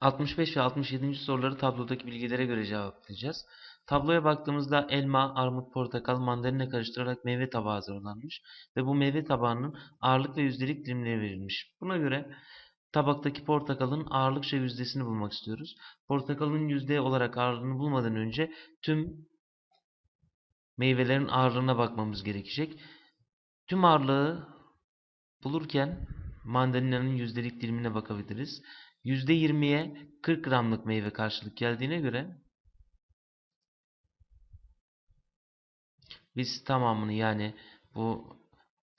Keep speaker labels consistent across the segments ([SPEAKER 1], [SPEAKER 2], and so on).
[SPEAKER 1] 65 ve 67. soruları tablodaki bilgilere göre cevaplayacağız. Tabloya baktığımızda elma, armut, portakal, mandalina karıştırılarak meyve tabağı hazırlanmış ve bu meyve tabağının ağırlık ve yüzdelik dilimleri verilmiş. Buna göre tabaktaki portakalın ağırlıkça yüzdesini bulmak istiyoruz. Portakalın yüzde olarak ağırlığını bulmadan önce tüm meyvelerin ağırlığına bakmamız gerekecek. Tüm ağırlığı bulurken mandalinanın yüzdelik dilimine bakabiliriz. %20'ye 40 gramlık meyve karşılık geldiğine göre biz tamamını yani bu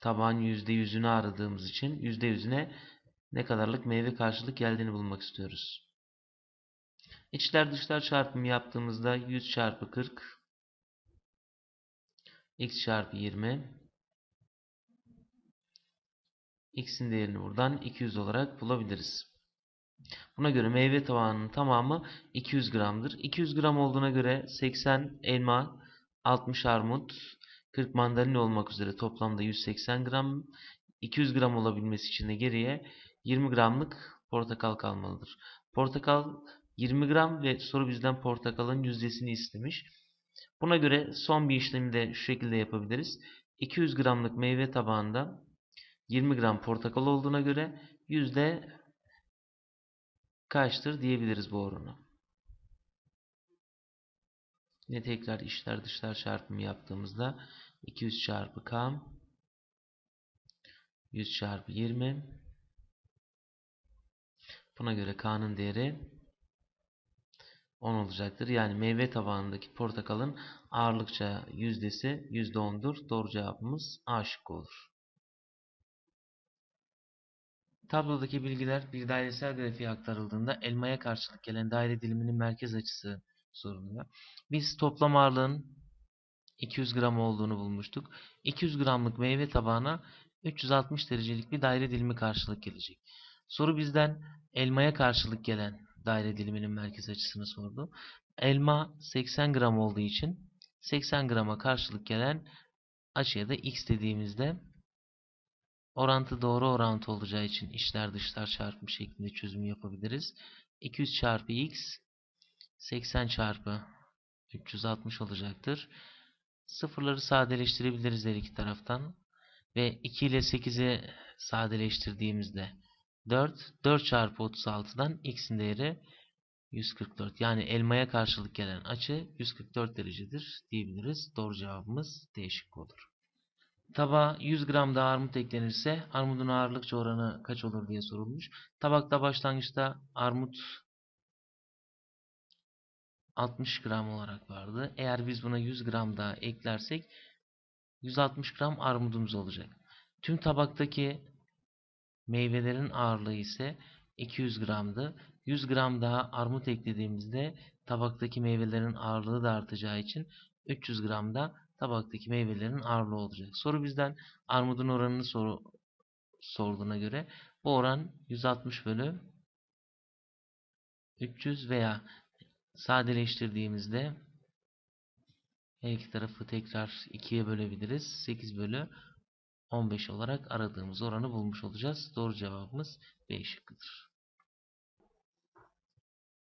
[SPEAKER 1] tabağın %100'ünü aradığımız için %100'üne ne kadarlık meyve karşılık geldiğini bulmak istiyoruz. İçler dışlar çarpımı yaptığımızda 100 çarpı 40 x çarpı 20 x'in değerini buradan 200 olarak bulabiliriz. Buna göre meyve tabağının tamamı 200 gramdır. 200 gram olduğuna göre 80 elma, 60 armut, 40 mandalina olmak üzere toplamda 180 gram. 200 gram olabilmesi için de geriye 20 gramlık portakal kalmalıdır. Portakal 20 gram ve soru bizden portakalın yüzdesini istemiş. Buna göre son bir işlemi de şu şekilde yapabiliriz. 200 gramlık meyve tabağında 20 gram portakal olduğuna göre yüzde kaçtır diyebiliriz bu oranı. Yine tekrar içler dışlar çarpımı yaptığımızda 200 çarpı k 100 çarpı 20 buna göre k'nın değeri 10 olacaktır. Yani meyve tabağındaki portakalın ağırlıkça yüzdesi %10'dur. Doğru cevabımız A şıkkı olur. Tablodaki bilgiler bir dairesel grafiğe aktarıldığında elmaya karşılık gelen daire diliminin merkez açısı soruluyor. Biz toplam ağırlığın 200 gram olduğunu bulmuştuk. 200 gramlık meyve tabağına 360 derecelik bir daire dilimi karşılık gelecek. Soru bizden elmaya karşılık gelen daire diliminin merkez açısını sordu. Elma 80 gram olduğu için 80 grama karşılık gelen açıya da x dediğimizde orantı doğru orantı olacağı için içler dışlar çarpımı şeklinde çözüm yapabiliriz. 200 çarpı x 80 çarpı 360 olacaktır. Sıfırları sadeleştirebiliriz her iki taraftan. Ve 2 ile 8'i sadeleştirdiğimizde 4. 4 çarpı 36'dan x'in değeri 144. Yani elmaya karşılık gelen açı 144 derecedir diyebiliriz. Doğru cevabımız D şıkkı olur. Tabağa 100 gram da armut eklenirse armudun ağırlıkça oranı kaç olur diye sorulmuş. Tabakta başlangıçta armut 60 gram olarak vardı. Eğer biz buna 100 gram daha eklersek 160 gram armudumuz olacak. Tüm tabaktaki meyvelerin ağırlığı ise 200 gramdı. 100 gram daha armut eklediğimizde tabaktaki meyvelerin ağırlığı da artacağı için 300 gram da tabaktaki meyvelerin ağırlığı olacak. Soru bizden armudun oranını soru, sorduğuna göre bu oran 160 bölü 300 veya sadeleştirdiğimizde her iki tarafı tekrar 2'ye bölebiliriz. 8 bölü 15 olarak aradığımız oranı bulmuş olacağız. Doğru cevabımız B şıkkıdır.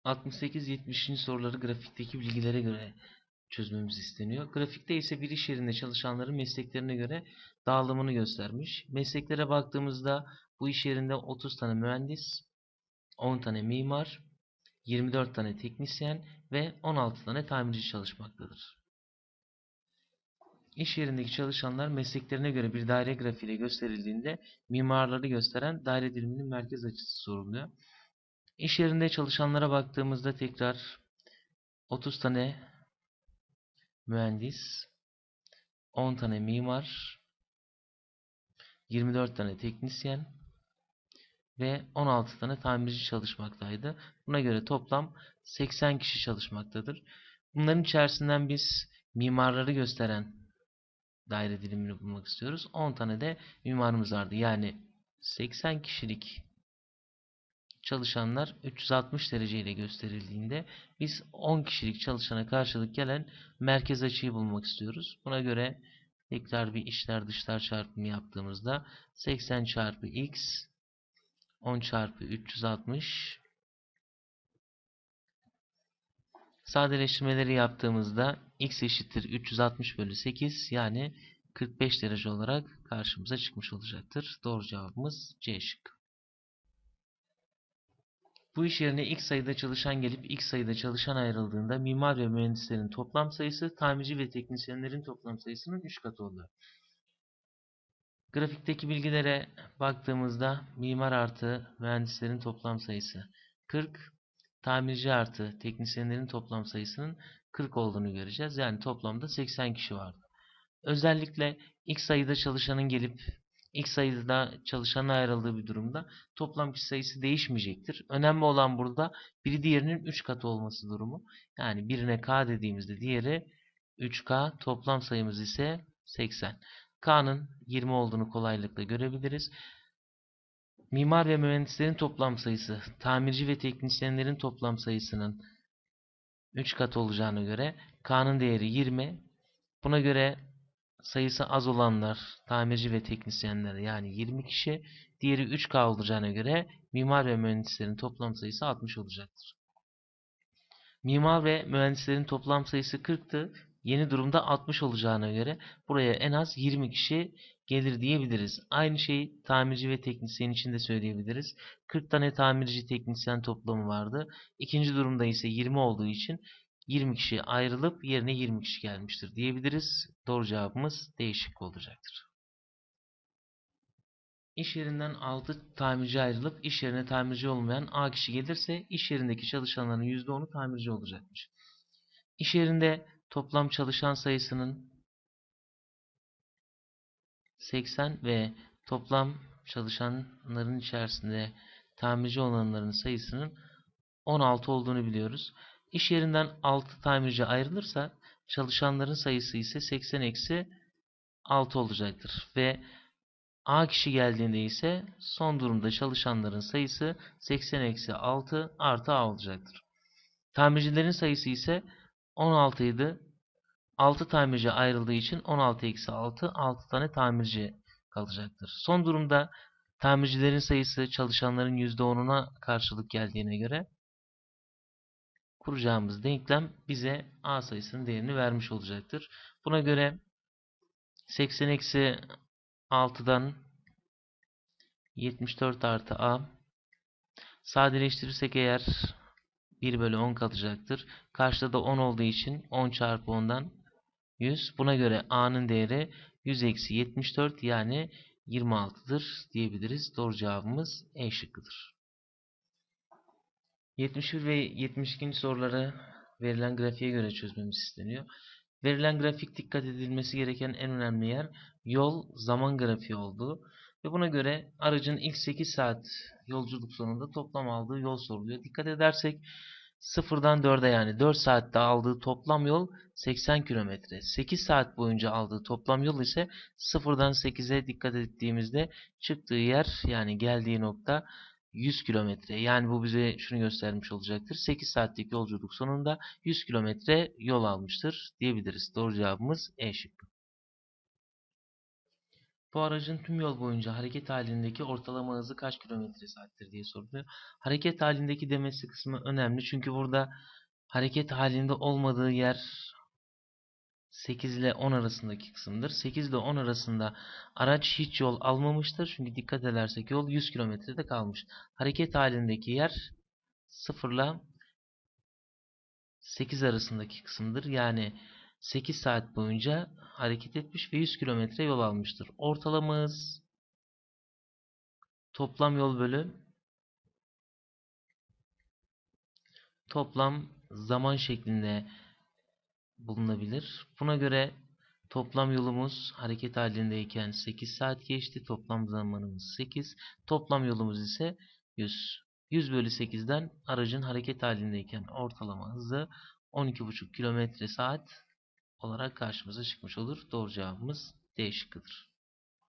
[SPEAKER 1] 68-70. soruları grafikteki bilgilere göre çözmemiz isteniyor. Grafikte ise bir iş yerinde çalışanların mesleklerine göre dağılımını göstermiş. Mesleklere baktığımızda bu iş yerinde 30 tane mühendis, 10 tane mimar, 24 tane teknisyen ve 16 tane tamirci çalışmaktadır. İş yerindeki çalışanlar mesleklerine göre bir daire grafiğiyle gösterildiğinde mimarları gösteren daire diliminin merkez açısı soruluyor. İş yerinde çalışanlara baktığımızda tekrar 30 tane mühendis, 10 tane mimar, 24 tane teknisyen ve 16 tane tamirci çalışmaktaydı. Buna göre toplam 80 kişi çalışmaktadır. Bunların içerisinden biz mimarları gösteren daire dilimini bulmak istiyoruz. 10 tane de mimarımız vardı. Yani 80 kişilik çalışanlar 360 derece ile gösterildiğinde biz 10 kişilik çalışana karşılık gelen merkez açıyı bulmak istiyoruz. Buna göre tekrar bir içler dışlar çarpımı yaptığımızda 80 çarpı x 10 çarpı 360 Sadeleştirmeleri yaptığımızda x eşittir 360 bölü 8 yani 45 derece olarak karşımıza çıkmış olacaktır. Doğru cevabımız C şıkkı. Bu iş yerine x sayıda çalışan gelip x sayıda çalışan ayrıldığında mimar ve mühendislerin toplam sayısı tamirci ve teknisyenlerin toplam sayısının 3 katı oluyor. Grafikteki bilgilere baktığımızda mimar artı mühendislerin toplam sayısı 40, tamirci artı teknisyenlerin toplam sayısının 40 olduğunu göreceğiz. Yani toplamda 80 kişi vardı. Özellikle x sayıda çalışanın gelip x sayıda çalışanın ayrıldığı bir durumda toplam kişi sayısı değişmeyecektir. Önemli olan burada biri diğerinin 3 katı olması durumu. Yani birine k dediğimizde diğeri 3k toplam sayımız ise 80. K'nın 20 olduğunu kolaylıkla görebiliriz. Mimar ve mühendislerin toplam sayısı, tamirci ve teknisyenlerin toplam sayısının 3 katı olacağına göre K'nın değeri 20. Buna göre sayısı az olanlar tamirci ve teknisyenler yani 20 kişi. Diğeri 3K olacağına göre mimar ve mühendislerin toplam sayısı 60 olacaktır. Mimar ve mühendislerin toplam sayısı 40'tı. Yeni durumda 60 olacağına göre buraya en az 20 kişi gelir diyebiliriz. Aynı şeyi tamirci ve teknisyen için de söyleyebiliriz. 40 tane tamirci teknisyen toplamı vardı. İkinci durumda ise 20 olduğu için 20 kişi ayrılıp yerine 20 kişi gelmiştir diyebiliriz. Doğru cevabımız değişik olacaktır. İş yerinden 6 tamirci ayrılıp iş yerine tamirci olmayan A kişi gelirse iş yerindeki çalışanların %10'u tamirci olacakmış. İş yerinde toplam çalışan sayısının 80 ve toplam çalışanların içerisinde tamirci olanların sayısının 16 olduğunu biliyoruz. İş yerinden 6 tamirci ayrılırsa çalışanların sayısı ise 80 eksi 6 olacaktır. Ve A kişi geldiğinde ise son durumda çalışanların sayısı 80 eksi 6 artı A olacaktır. Tamircilerin sayısı ise 16 idi. 6 tamirci ayrıldığı için 16 eksi 6 6 tane tamirci kalacaktır. Son durumda tamircilerin sayısı çalışanların %10'una karşılık geldiğine göre kuracağımız denklem bize A sayısının değerini vermiş olacaktır. Buna göre 80 eksi 6'dan 74 artı A sadeleştirirsek eğer 1 bölü 10 kalacaktır. Karşıda da 10 olduğu için 10 çarpı 10'dan 100. Buna göre A'nın değeri 100 eksi 74 yani 26'dır diyebiliriz. Doğru cevabımız E şıkkıdır. 71 ve 72. soruları verilen grafiğe göre çözmemiz isteniyor. Verilen grafik dikkat edilmesi gereken en önemli yer yol zaman grafiği olduğu ve buna göre aracın ilk 8 saat yolculuk sonunda toplam aldığı yol soruluyor. Dikkat edersek 0'dan 4'e yani 4 saatte aldığı toplam yol 80 kilometre. 8 saat boyunca aldığı toplam yol ise 0'dan 8'e dikkat ettiğimizde çıktığı yer yani geldiği nokta 100 kilometre. Yani bu bize şunu göstermiş olacaktır. 8 saatlik yolculuk sonunda 100 kilometre yol almıştır diyebiliriz. Doğru cevabımız E şıkkı. Bu aracın tüm yol boyunca hareket halindeki ortalama hızı kaç kilometre saattir diye soruluyor. Hareket halindeki demesi kısmı önemli. Çünkü burada hareket halinde olmadığı yer 8 ile 10 arasındaki kısımdır. 8 ile 10 arasında araç hiç yol almamıştır. Çünkü dikkat edersek yol 100 kilometrede kalmış. Hareket halindeki yer 0 ile 8 arasındaki kısımdır. Yani 8 saat boyunca hareket etmiş ve 100 kilometre yol almıştır. Ortalama hız toplam yol bölü toplam zaman şeklinde bulunabilir. Buna göre toplam yolumuz hareket halindeyken 8 saat geçti. Toplam zamanımız 8. Toplam yolumuz ise 100. 100 bölü 8'den aracın hareket halindeyken ortalama hızı 12,5 km saat olarak karşımıza çıkmış olur. Doğru cevabımız D şıkkıdır.